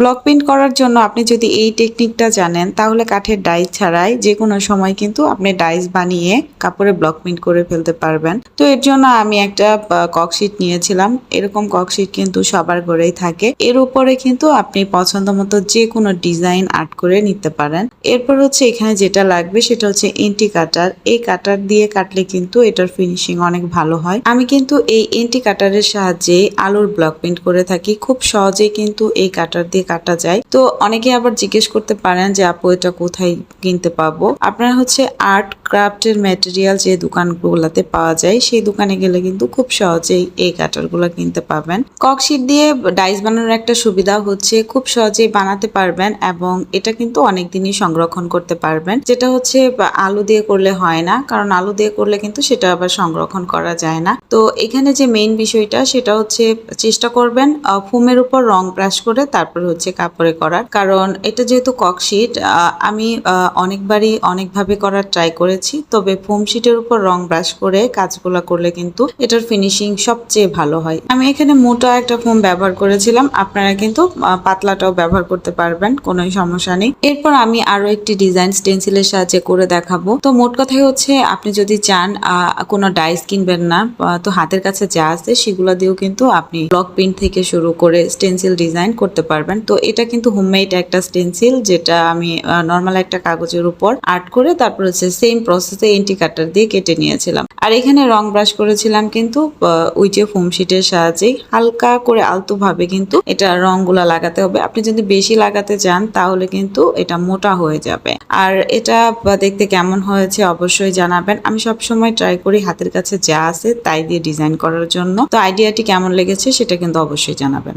Block print করার জন্য আপনি যদি এই টেকনিকটা জানেন, তাহলে কাঠের ডাইস ছাড়াই যে কোনো সময় কিন্তু আপনি ডাইস বানিয়ে কাপড়ে ব্লক প্রিন্ট করে ফেলতে পারবেন। তো এর জন্য আমি একটা ককশিট নিয়েছিলাম। এরকম ককশিট কিন্তু সবার ঘরেই থাকে। এর উপরে কিন্তু আপনি পছন্দ মতো যে কোনো ডিজাইন আর্ট করে নিতে পারেন। এরপর হচ্ছে এখানে যেটা লাগবে সেটা হচ্ছে এন্টি কাটার। এই কাটার দিয়ে কাটলে কিন্তু এটার ফিনিশিং অনেক ভালো হয়। আমি কিন্তু এই এন্টি কাটারের সাহায্যে আলুর ব্লক প্রিন্ট করে থাকি। খুব সহজেই কিন্তু এই কাটার দিয়ে কাটা যায়। তো অনেকে আবার জিজ্ঞেস করতে পারেন যে, আপু, এটা কোথায় কিনতে পাবো? আপনারা হচ্ছে আর্ট, ক্রাফটের ম্যাটেরিয়াল যে দোকানগুলোতে পাওয়া যায়, সেই দোকানে গেলে কিন্তু খুব সহজেই এই কাটারগুলো কিনতে পাবেন। ককশিট দিয়ে ডাইস বানানোর একটা সুবিধা হচ্ছে, খুব সহজেই বানাতে পারবেন এবং এটা কিন্তু অনেক দিনই সংরক্ষণ করতে পারবেন। যেটা হচ্ছে আলু দিয়ে করলে হয় না, কারণ আলু দিয়ে করলে কিন্তু সেটা আবার সংরক্ষণ করা যায় না। তো এখানে যে মেইন বিষয়টা, সেটা হচ্ছে চেষ্টা করবেন ফোমের উপর রং ব্রাশ করে তারপর হচ্ছে কাপড়ে করার। কারণ এটা যেহেতু ককশিট আমি অনেকবারই অনেকভাবে করার ট্রাই করেছি। তবে ফোম শিটের উপর রং ব্রাশ করে কাজগুলো করলে কিন্তু এটার ফিনিশিং সবচেয়ে ভালো হয়। আমি এখানে মোটা একটা ফোম ব্যবহার করেছিলাম। আপনারা কিন্তু পাতলাটাও ব্যবহার করতে পারবেন কোনো সমস্যা নেই। এরপর আমি আরও একটি ডিজাইন স্টেন্সিলের সাহায্যে করে দেখাবো। তো মোট কথাই হচ্ছে, আপনি যদি চান কোনো ডাইস কিনবেন না তো হাতের কাছে যা আছে সেগুলো দিয়েও কিন্তু আপনি ব্লক প্রিন্ট থেকে শুরু করে স্টেন্সিল ডিজাইন করতে পারবেন। তো এটা কিন্তু হোমমেড একটা স্টেন্সিল যেটা আমি নর্মাল একটা কাগজের উপর আর্ট করে তারপর হচ্ছে সেম প্রসেসে এন্টি কাটার দিয়ে কেটে নিয়েছিলাম। আর এখানে রং ব্রাশ করেছিলাম কিন্তু ওই যে ফোম শিটের সাহায্যে হালকা করে আলতো ভাবে কিন্তু এটা রংগুলা লাগাতে হবে। আপনি যদি বেশি লাগাতে চান তাহলে কিন্তু এটা মোটা হয়ে যাবে। আর এটা দেখতে কেমন হয়েছে অবশ্যই জানাবেন। আমি সব সময় ট্রাই করি হাতের কাছে যা আছে তাই দিয়ে ডিজাইন করার জন্য। তো আইডিয়াটি কেমন লেগেছে সেটা কিন্তু অবশ্যই জানাবেন।